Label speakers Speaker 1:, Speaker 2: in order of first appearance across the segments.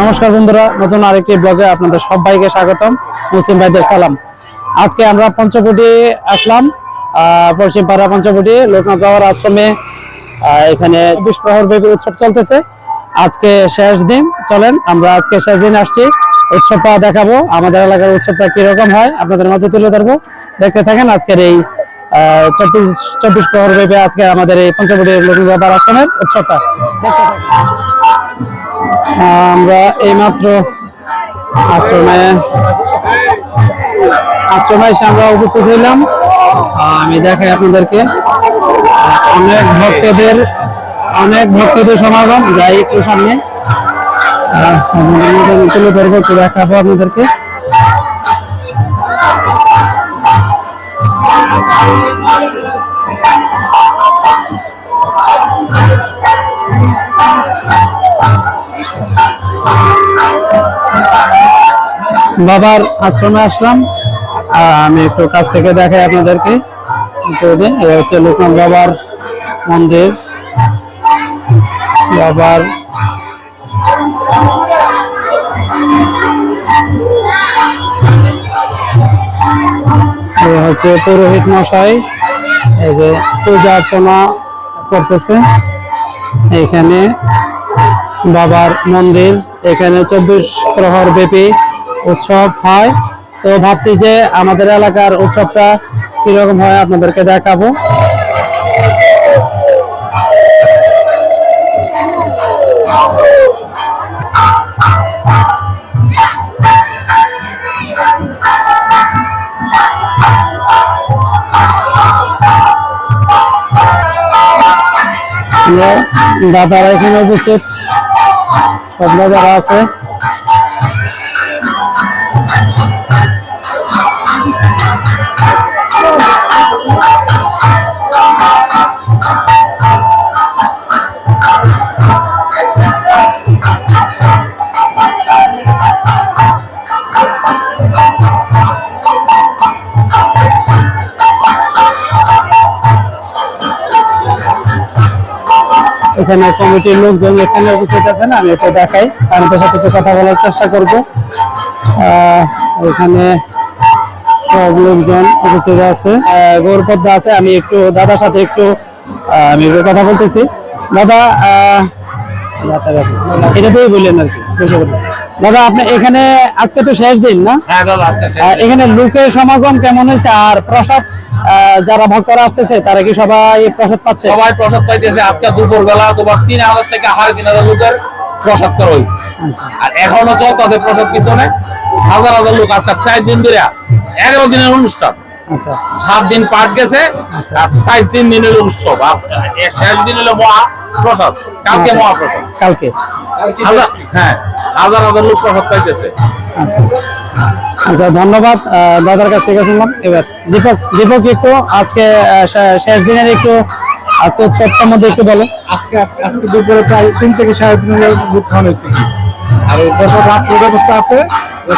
Speaker 1: নমস্কার বন্ধুরা, নতুন আরেকটি ব্লগে আপনাদের সবাইকে স্বাগতম। মুসলিম ভাইদের সালাম। আজকে আমরা পঞ্চবটি আসলাম। পশ্চিম পাড়া পঞ্চবটি লোকনাথ বাবার আশ্রমে। এখানে বিশ প্রহর ব্যাপী উৎসব চলতেছে। আজকে শেষ দিন। চলেন, আমরা আজকে শেষ দিন আসছি। উৎসবটা দেখাবো। আমাদের এলাকার উৎসবটা কীরকম হয়, আপনাদের মাঝে তুলে ধরবো। দেখতে থাকেন আজকের এই চব্বিশ চব্বিশ প্রহর ব্যাপী আজকে আমাদের এই পঞ্চবটি লোকনাথ বাবার আশ্রমের উৎসবটা। দেখতে থাকেন। আমরা এইমাত্র আশ্রমে আশ্রমে এসে আমরা উপস্থিত হইলাম। আমি দেখাই আপনাদেরকে। অনেক ভক্তদের অনেক ভক্তদের সমাগম। যাই একটু সামনে। তুলে ধরবো, একটু দেখাবো আপনাদেরকে। বাবার আশ্রমে আসলাম। আমি একটু কাছ থেকে দেখাই আপনাদেরকে। এই হচ্ছে লোকনাথ বাবার মন্দির। বাবার হচ্ছে পুরোহিত মশাই। এই যে পূজা অর্চনা করতেছে। এখানে বাবার মন্দির, এখানে চব্বিশ প্রহর ব্যাপী উৎসব হয়। তো ভাবছি যে আমাদের এলাকার উৎসবটা কীরকম হয় আপনাদেরকে দেখাবো। দাদারা এখানে উপস্থিত। সব দাদারা আছে এখানে কমিটির লোকজন এখানে উপস্থিত আছেন আমি একটু দেখাই তাদের সাথে একটু কথা বলার চেষ্টা করব। এখানে সব লোকজন উপস্থিত আছে। গৌরপদ্মা আছে আমি একটু দাদার সাথে একটু আমি কথা বলতেছি। দাদা আহ, এটাতেই বললেন আর কি দাদা আপনি এখানে আজকে তো শেষ দিন না?
Speaker 2: দাদা আজকে শেষ।
Speaker 1: আহ, এখানে লোকের সমাগম কেমন হয়েছে? আর প্রসাদ যারা ভক্তরা আসতেছে তারা কি সবাই প্রসাদ পাচ্ছে?
Speaker 2: সবাই প্রসাদ পাইতেছে। আজকে দুপুর বেলা তোমার তিন হাজার থেকে সাড়ে তিন হাজার লোকের প্রসাদ করা হয়েছে
Speaker 1: আচ্ছা।
Speaker 2: আর এখনও চল তাদের প্রসাদ পিছনে হাজার হাজার লোক আজকে চার দিন ধরে এগারো দিনের অনুষ্ঠান।
Speaker 1: আচ্ছা।
Speaker 2: সাত দিন পাট গেছে
Speaker 1: আচ্ছা।
Speaker 2: আর চার তিন দিনের উৎসব। আর এক শেষ দিন হলো মহা। প্রসাদ। কালকে মহাপ্রসাদ।
Speaker 1: কালকে।
Speaker 2: হাজার হ্যাঁ হাজার হাজার লোক প্রসাদ পাইতেছে।
Speaker 1: আচ্ছা। আচ্ছা ধন্যবাদ। দাদার কাছ থেকে শুনলাম। এবার দীপক দীপক একটু আজকে শেষ দিনের একটু আজকে উৎসবটার মধ্যে একটু বলো
Speaker 3: আজকে আজকে দুপুরে প্রায় তিন থেকে সাড়ে তিন হাজার খাওয়ানো হয়েছে। আর ব্যবস্থা আছে।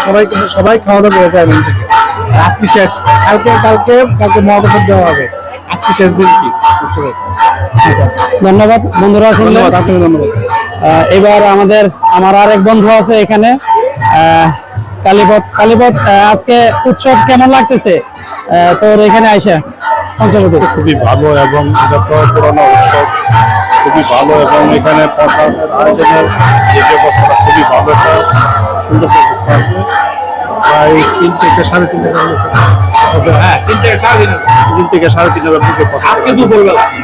Speaker 3: সবাই সবাই খাওয়া দাওয়া করে যায় আজকে শেষ। কালকে কালকে কালকে মহাপ্রসাদ দেওয়া হবে। আজকে শেষ দিন কি?
Speaker 1: ধন্যবাদ বন্ধুরা শুনলে এবার আমাদের আমার আরেক বন্ধু আছে এখানে। কালীপথ কালীপথ আজকে উৎসব কেমন লাগতেছে? তোর এখানে আইসা
Speaker 4: খুবই ভালো এবং এটা পুরোনো উৎসব। খুবই ভালো এবং এখানে প্রসাদের আয়োজনের যে ব্যবস্থাটা খুবই ভালো একটা সুন্দর ব্যবস্থা আছে। প্রায় তিন থেকে সাড়ে তিন
Speaker 2: হ্যাঁ তিন থেকে সাড়ে তিন হাজার।
Speaker 4: তিন থেকে সাড়ে তিন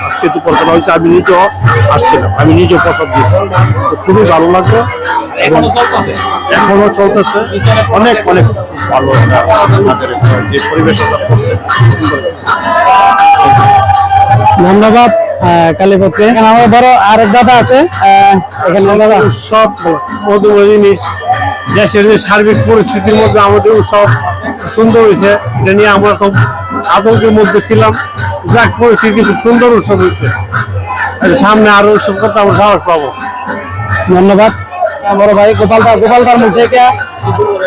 Speaker 2: আজকে
Speaker 4: আজকে হয়েছে আমি নিজেও আসছিলাম আমি নিজেও প্রসাদ দিয়েছি। তো খুবই ভালো লাগল। এবং
Speaker 2: এখনও চলতেছে?
Speaker 4: চলতেছে। অনেক অনেক ভালো আমাদের যে পরিবেশটা করছে।
Speaker 1: ধন্যবাদ এখানে আমার বড় আরেক দাদা আছে। আহ, এখানে
Speaker 4: উৎসব মধুময় জিনিস। দেশের যে সার্বিক পরিস্থিতির মধ্যে আমাদের উৎসব সুন্দর হয়েছে এটা নিয়ে আমরা খুব আতঙ্কের মধ্যে ছিলাম। যাক পরিস্থিতি কিছু সুন্দর উৎসব হয়েছে। আর সামনে আরও উৎসব করতে আমরা সাহস পাবো।
Speaker 1: ধন্যবাদ। বড় ভাই গোপালদা গোপালদার মুখ থেকে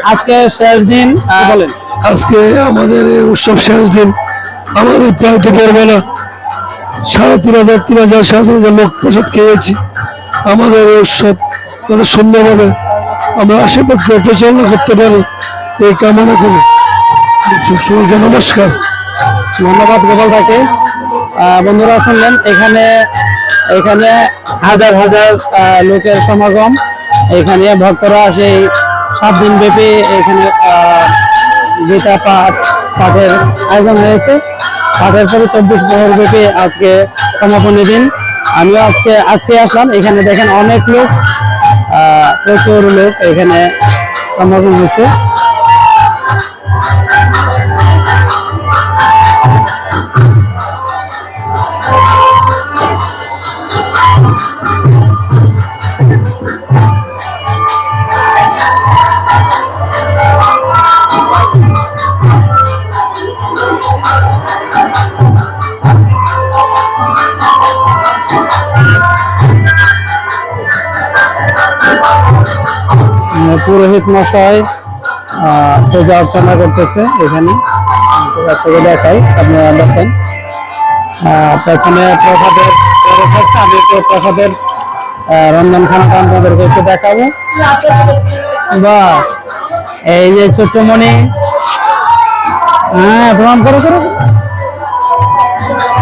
Speaker 1: আজকে শেষ দিন আহ, বলেন?
Speaker 5: আজকে আমাদের এই উৎসব শেষ দিন আমাদের প্রায় দুপুর না। সাড়ে তিন হাজার তিন হাজার সাড়ে তিন হাজার লোক প্রসাদ খেয়েছি। আমাদের এই উৎসব যত সুন্দরভাবে আমরা আশীর্বাদ পরিচালনা করতে পারি। এই কামনা করি। সকলকে নমস্কার।
Speaker 1: ধন্যবাদ গোপাল থাকে বন্ধুরা শুনলেন, এখানে এখানে হাজার হাজার লোকের সমাগম। এখানে ভক্তরা সেই সাত দিন ব্যাপী এখানে গীতা পাঠ, পাঠের আয়োজন হয়েছে। পাঠের পরে চব্বিশ বছর ব্যাপী আজকে সমাপনী দিন। আমিও আজকে আজকে আসলাম। এখানে দেখেন অনেক লোক। প্রচুর লোক এখানে সমাগম হয়েছে। পুরোহিত মশাই পূজা অর্চনা করতেছে এখানে। দেখাই আপনারা দেখেন। পেছনে প্রসাদের আমি একটু প্রসাদের রন্ধনখানাটা আপনাদেরকে একটু দেখাবো। বা এই যে ছোট্টমণি হ্যাঁ প্রণাম করো করো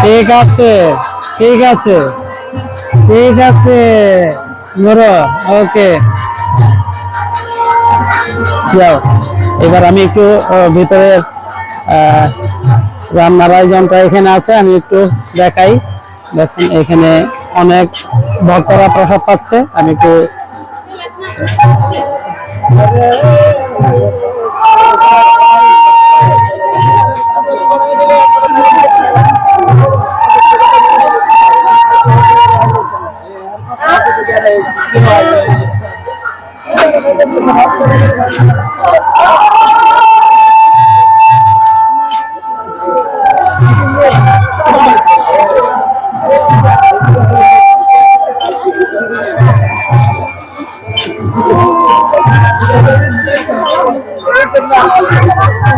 Speaker 1: ঠিক আছে ঠিক আছে ঠিক আছে। ওকে। যাও। এবার আমি একটু আহ, ভিতরে আহ, রান্নার আয়োজনটা এখানে আছে আমি একটু দেখাই। দেখুন এখানে অনেক ভক্তরা প্রসাদ পাচ্ছে। আমি একটু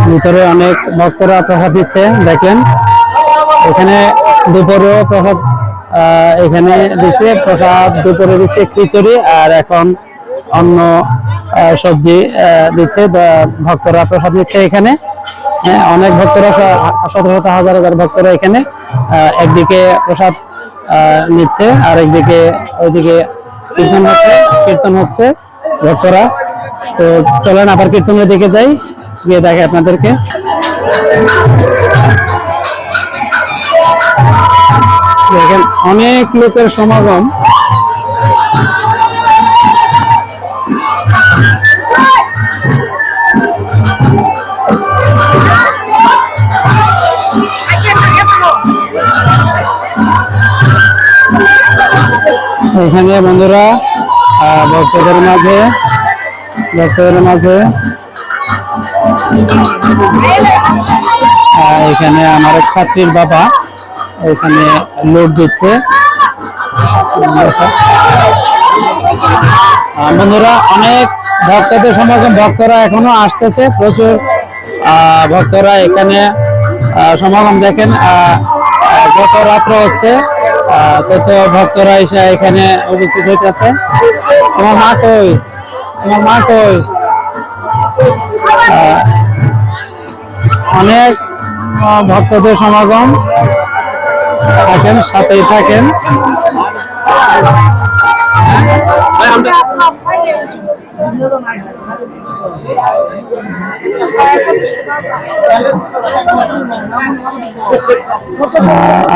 Speaker 1: ভিতরে অনেক ভক্তরা প্রসাদ দিচ্ছে দেখেন। এখানে দুপুরেও আহ, এখানে দিচ্ছে প্রসাদ দুপুরে দিচ্ছে খিচুড়ি আর এখন অন্য সবজি দিচ্ছে। ভক্তরা প্রসাদ নিচ্ছে এখানে। হ্যাঁ, অনেক ভক্তরা শত শত হাজার হাজার ভক্তরা এখানে একদিকে প্রসাদ নিচ্ছে আর একদিকে ওইদিকে কীর্তন হচ্ছে কীর্তন হচ্ছে ভক্তরা। তো চলেন আবার কীর্তনের দিকে যাই গিয়ে দেখে আপনাদেরকে। দেখেন অনেক লোকের সমাগম। এখানে বন্ধুরা ভক্তদের মাঝে ভক্তদের মাঝে। এখানে আমার এক ছাত্রীর বাবা, এখানে লোড দিচ্ছে। বন্ধুরা, অনেক ভক্তদের সমাগম, ভক্তরা এখনও আসতেছে, প্রচুর ভক্তরা এখানে সমাগম দেখেন। যত রাত্র হচ্ছে তত ভক্তরা এসে এখানে উপস্থিত হইতেছে। তোমার মা কই? তোমার মা কই? অনেক ভক্তদের সমাগম। থাকেন, সাথেই থাকেন।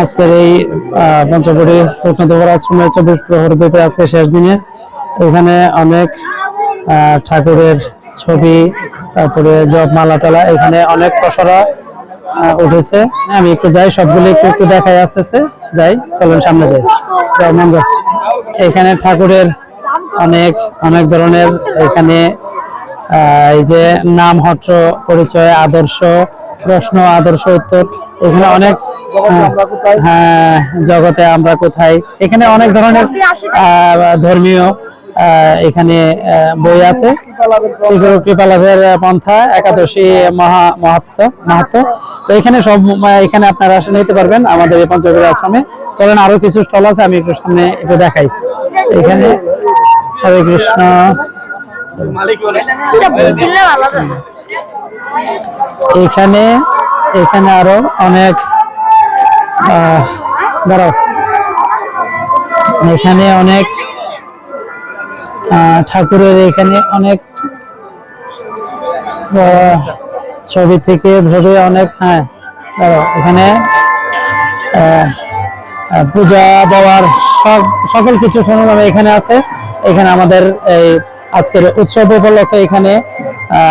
Speaker 1: আজকের এই পঞ্চবটি রত্নদেবর আশ্রমের চব্বিশ প্রহর ব্যাপী আজকে শেষ দিনে। এখানে অনেক ঠাকুরের ছবি, তারপরে জপ মালা টালা, এখানে অনেক পসরা উঠেছে। আমি একটু যাই, সবগুলো একটু একটু দেখাই আসতেছে। আস্তে যাই, চলেন সামনে যাই। এখানে ঠাকুরের অনেক অনেক ধরনের এখানে এই যে নাম হট্ট পরিচয়, আদর্শ, প্রশ্ন, আদর্শ, উত্তর, এখানে অনেক হ্যাঁ জগতে আমরা কোথায়, এখানে অনেক ধরনের ধর্মীয় এখানে বই আছে। শ্রীগুরু কৃপালাভের পন্থা, একাদশী মহা, মাহাত্ম মাহাত্ম। তো এখানে সব, এখানে আপনারা নিতে পারবেন আমাদের এই পঞ্চগড় আশ্রমে। চলেন, আরও কিছু স্টল আছে, আমি একটু সামনে একটু দেখাই। এখানে হরে কৃষ্ণ। এখানে এখানে আরও অনেক এখানে অনেক ঠাকুরের এখানে অনেক ছবি থেকে ধরে অনেক হ্যাঁ দাঁড়াও। এখানে পূজা দেওয়ার সব, সকল কিছু সরঞ্জাম এখানে আছে। এখানে আমাদের এই আজকের উৎসব উপলক্ষে এখানে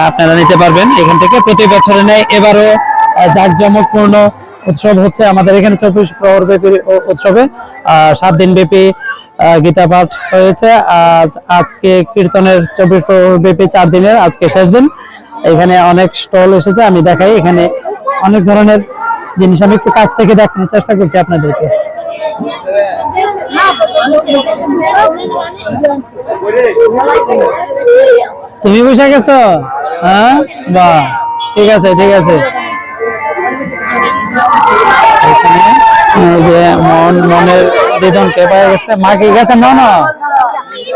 Speaker 1: আপনারা নিতে পারবেন। এখান থেকে প্রতি বছরে নেয় এবারও জাঁকজমকপূর্ণ উৎসব হচ্ছে আমাদের এখানে চব্বিশ প্রহর ব্যাপী উৎসবে। সাত দিন ব্যাপী গীতা পাঠ হয়েছে। আজ, আজকে কীর্তনের চব্বিশ প্রহর ব্যাপী চার দিনের, আজকে শেষ দিন। এখানে অনেক স্টল এসেছে, আমি দেখাই। এখানে অনেক ধরনের জিনিস। আমি একটু কাছ থেকে দেখানোর চেষ্টা করছি আপনাদেরকে। তুমি বসে গেছো? হ্যাঁ? বাহ, ঠিক আছে ঠিক আছে। মন মনের দিদনকে পাওয়া গেছে। মা কি গেছে না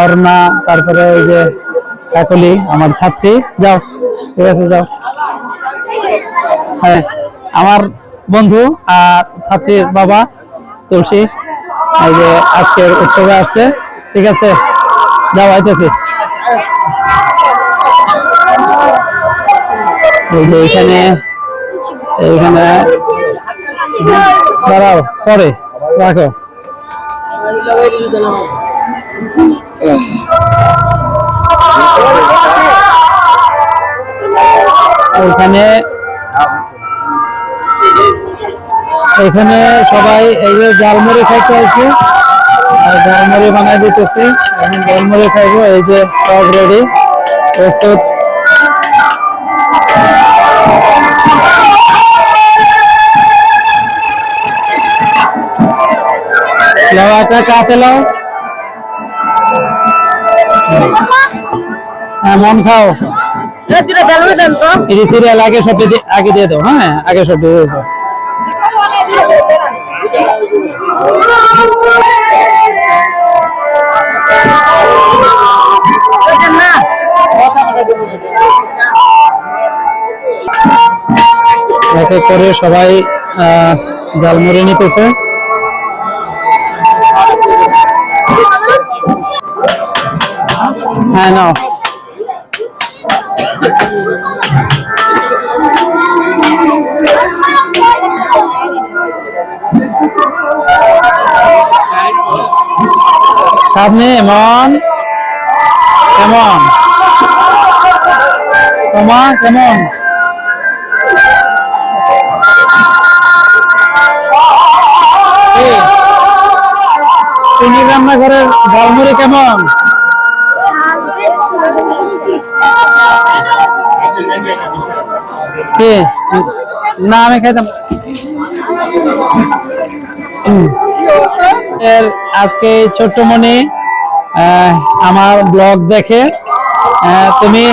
Speaker 1: আর না তারপরে ওই যে কাকলি, আমার ছাত্রী। যাও, ঠিক আছে, যাও। হ্যাঁ আমার বন্ধু আর ছাত্রীর বাবা তুলসী। এই যে আজকের উৎসবে আসছে, ঠিক আছে? যাও, আইতেছি। এই এইখানে দাঁড়াও, পরে, রাখো। এখানে এখানে সবাই এই যে জালমুড়ি খাইতে আছে আর জালমুড়ি বানাই দিতেছে। এখন জালমুড়ি খাইবো, এই যে সব রেডি প্রস্তুত। লাও হ্যাঁ মন খাও। এই সিরিয়াল আগে সব আগে দিয়ে দাও হ্যাঁ? আগে সব দিয়ে দাও। এক এক করে সবাই আহ, জালমুড়ি নিতেছে। হ্যাঁ নাও সামনে এমন কেমন তোমা কেমন? তুমি রান্নাঘরের ঝালমুড়ি কেমন কি? না আমি খাইতাম। এর আজকে এই ছোট্ট আহ, আমার ব্লগ দেখে তুমি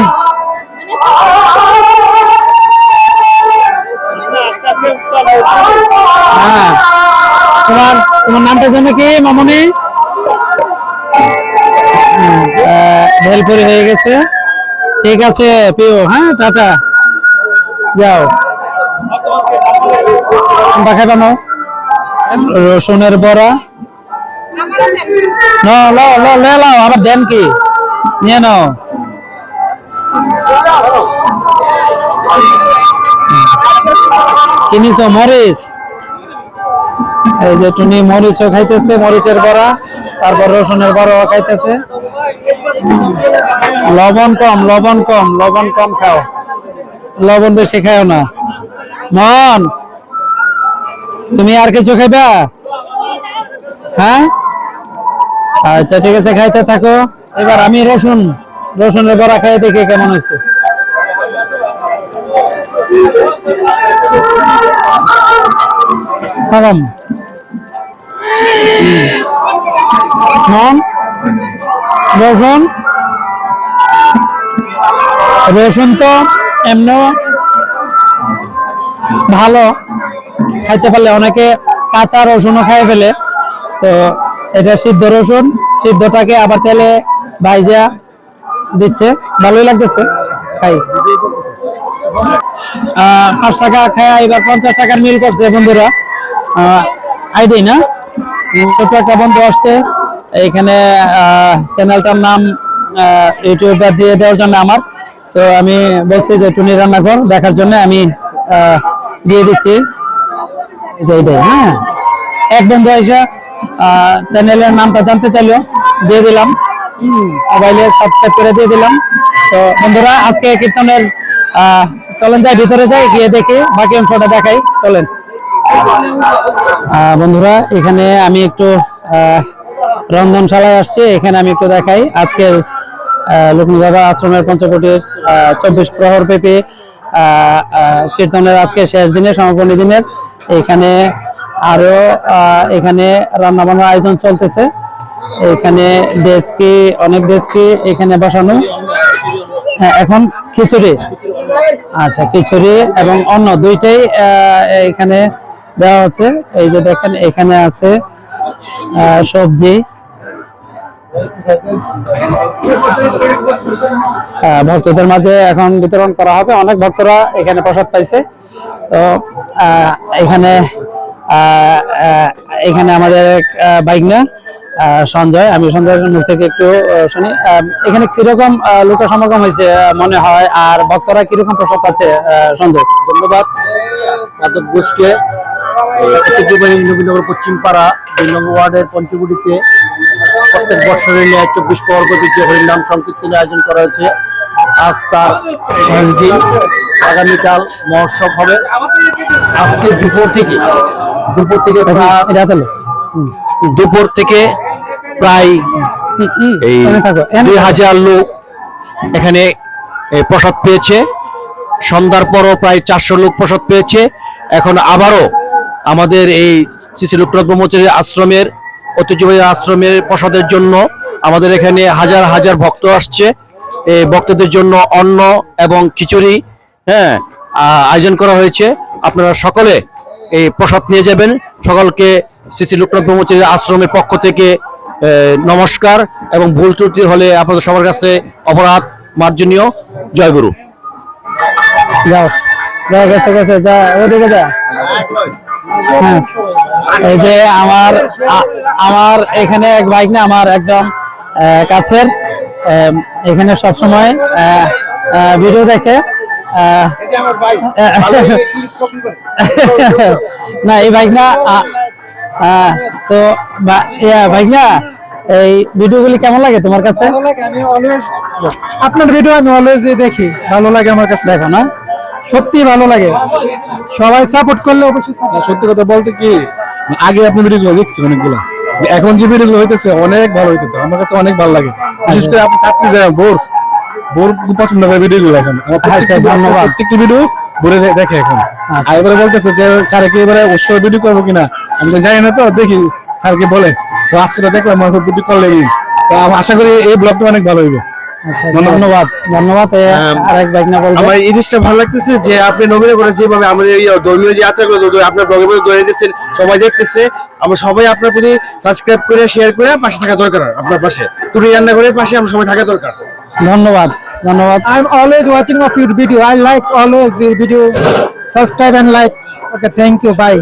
Speaker 1: হ্যাঁ তোমার তোমার নামটা জানো কি মামনি? ভেলপুরি হয়ে গেছে। ঠিক আছে পিও হ্যাঁ টাটা। যাও। খাইবা নাও? রসুনের বড়া। আবার দেন কি? নিয়ে নাও। কিনিস মরিচ? এই যে টুনি মরিচও খাইতেছে, মরিচের বড়া, তারপর রসুনের বড়াও খাইতেছে। লবণ কম লবণ কম লবণ কম খাও। লবণ বেশি খাও না। মন, তুমি আর কিছু খাইবা? হ্যাঁ? আচ্ছা ঠিক আছে, খাইতে থাকো। এবার আমি রসুন, রসুনের বড়া খাই দেখি কেমন হয়েছে। নন রসুন। রসুন তো এমন ভালো, খাইতে পারলে অনেকে কাঁচা রসুনও খাই ফেলে। তো এটা সিদ্ধ রসুন, সিদ্ধটাকে আবার তেলে ভাইজা দিচ্ছে। ভালোই লাগতেছে খাই। পাঁচ টাকা খায় এবার পঞ্চাশ টাকার মিল করছে বন্ধুরা। আইডি না। ছোট্ট একটা বন্ধু আসছে। এইখানে আহ, চ্যানেলটার নাম ইউটিউবার দিয়ে দেওয়ার জন্য আমার। তো আমি বলছি যে টুনি রান্নাঘর দেখার জন্য আমি দিয়ে দিচ্ছি। এইটাই হ্যাঁ। এক বন্ধু এসে চ্যানেলের নামটা জানতে চাইলো দিয়ে দিলাম। মোবাইলে সাবস্ক্রাইব করে দিয়ে দিলাম। তো বন্ধুরা আজকে কীর্তনের আহ, চলেন যাই ভিতরে যাই গিয়ে দেখি বাকি অংশটা দেখাই চলেন। আহ, বন্ধুরা এখানে আমি একটু আহ, রন্ধনশালায় আসছি, এখানে আমি একটু দেখাই। আজকে লক্ষ্মী বাবা আশ্রমের পঞ্চকোটির চব্বিশ প্রহর পেপে কীর্তনের আজকে শেষ দিনে, সমাপনী দিনের। এখানে আরও এখানে রান্না বান্নার আয়োজন চলতেছে। এখানে ডেস্কি, অনেক ডেস্কি এখানে বসানো। হ্যাঁ এখন খিচুড়ি। আচ্ছা খিচুড়ি এবং অন্য দুইটাই এখানে দেওয়া হচ্ছে। এই যে দেখেন, এখানে আছে সবজি। ভক্তদের মাঝে এখন বিতরণ করা হবে। অনেক ভক্তরা এখানে প্রসাদ পাইছে। তো এখানে এখানে আমাদের বাইক না সঞ্জয়, আমি সঞ্জয়ের মুখ থেকে একটু শুনি। এখানে কীরকম লোক সমাগম হয়েছে মনে হয়? আর ভক্তরা কীরকম প্রসাদ পাচ্ছে সঞ্জয়?
Speaker 6: ধন্যবাদ। ঘোষকে ঐতিহ্যবাহী নবীনগর পশ্চিম পাড়া দুই নম্বর ওয়ার্ডের পঞ্চকুটিতে প্রত্যেক বছরের ন্যায় চব্বিশ পরবর্তী যে হরিনাম সংকীর্তনের আয়োজন করা হয়েছে। আজ তার শেষ দিন। আগামীকাল মহোৎসব হবে। আজকে দুপুর থেকে দুপুর থেকে দুপুর থেকে প্রায় এই দুই হাজার লোক এখানে প্রসাদ পেয়েছে। সন্ধ্যার পরও প্রায় চারশো লোক প্রসাদ পেয়েছে। এখন আবারও আমাদের এই শ্রী লোকনাথ ব্রহ্মচারী আশ্রমের, ঐতিহ্যবাহী আশ্রমের প্রসাদের জন্য আমাদের এখানে হাজার হাজার ভক্ত আসছে। এই ভক্তদের জন্য অন্ন এবং খিচুড়ি হ্যাঁ আয়োজন করা হয়েছে। আপনারা সকলে এই প্রসাদ নিয়ে যাবেন। সকলকে শ্রী শ্রী লোকনাথ ব্রহ্মচারী আশ্রমের পক্ষ থেকে নমস্কার এবং ভুল ত্রুটি হলে আপনাদের সবার কাছে অপরাধ মার্জনীয়। জয়গুরু
Speaker 1: যাও। যা গেছে গেছে, যা, ওদিকে যা। এই যে আমার আমার এখানে এক বাইক না আমার একদম কাছের। এখানে সব সময় ভিডিও দেখে না এই বাইক না তো বাইক না এই ভিডিওগুলি কেমন লাগে তোমার কাছে?
Speaker 3: আপনার ভিডিও আমি অলওয়েজ দেখি ভালো লাগে আমার কাছে।
Speaker 1: দেখো না?
Speaker 3: সত্যি ভালো লাগে। সবাই সাপোর্ট করলে অবশ্যই সত্যি কথা বলতে কি আগে আপনি ভিডিওগুলো দেখছি অনেকগুলো। এখন যে ভিডিওগুলো হইতেছে অনেক ভালো হইতেছে। আমার কাছে অনেক ভালো লাগে। বিশেষ করে আপনি চাকরি যায় বোর বোর খুব পছন্দ করে ভিডিওগুলো এখন আমার
Speaker 1: আচ্ছা,
Speaker 3: প্রত্যেকটি- ভিডিও বোরে দেখে এখন। আর এবারে বলতেছে যে স্যার কি এবারে উৎসব ভিডিও করব কিনা? আমি তো জানি না তো দেখি স্যার কি বলে। তো আজকে তো দেখলাম আমার ভিডিও করলেন তো আশা করি এই ব্লগটা অনেক ভালো হইবে।
Speaker 1: আচ্ছা, ধন্যবাদ। ধন্যবাদ। আরেক বাইক না বলব।
Speaker 6: আমার এই জিনিসটা ভালো লাগতেছে যে আপনি নবীনে করে যেভাবে আমাদের এই ধর্মীয় যে আচারগুলো আপনার ব্লগে ধরে সবাই দেখতেছে। আমরা সবাই আপনার প্রতি সাবস্ক্রাইব করে শেয়ার করে পাশে থাকা দরকার আপনার পাশে। তুমি রান্না করে পাশে আমরা সবাই থাকা দরকার।
Speaker 1: ধন্যবাদ ধন্যবাদ।
Speaker 3: Like always your video. Subscribe and like. Okay, thank you. Bye.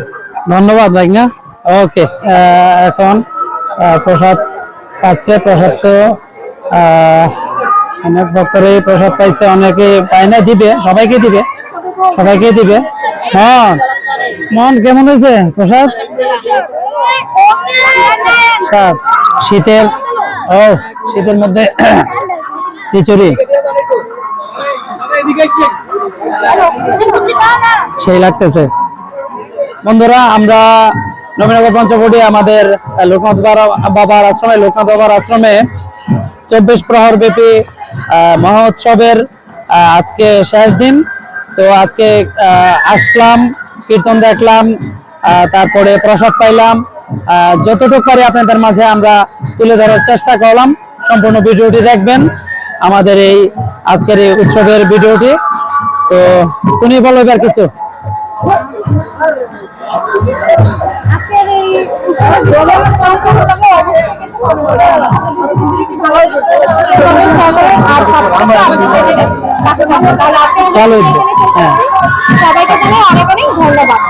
Speaker 1: ধন্যবাদ ভাই না ওকে এখন প্রসাদ পাচ্ছে প্রসাদ তো আহ, অনেক ভক্তরাই প্রসাদ পাইছে, অনেকে পায় না দিবে, সবাইকে দিবে সবাইকে দিবে। হ্যাঁ মন কেমন হয়েছে প্রসাদ? শীতের, ও, শীতের মধ্যে খিচুড়ি। সেই লাগতেছে। বন্ধুরা, আমরা নবীনগর পঞ্চবটি, আমাদের লোকনাথ বাবা- বাবার আশ্রমে, লোকনাথ বাবার আশ্রমে চব্বিশ প্রহর ব্যাপী মহোৎসবের আজকে শেষ দিন। তো আজকে আসলাম, কীর্তন দেখলাম তারপরে প্রসাদ পাইলাম। যতটুকু পারি আপনাদের মাঝে আমরা তুলে ধরার চেষ্টা করলাম। সম্পূর্ণ ভিডিওটি দেখবেন, আমাদের এই আজকের এই উৎসবের ভিডিওটি। তো, উনি বলো এবার কিছু?
Speaker 7: আজকের এই। সবাইকে অনেক অনেক ধন্যবাদ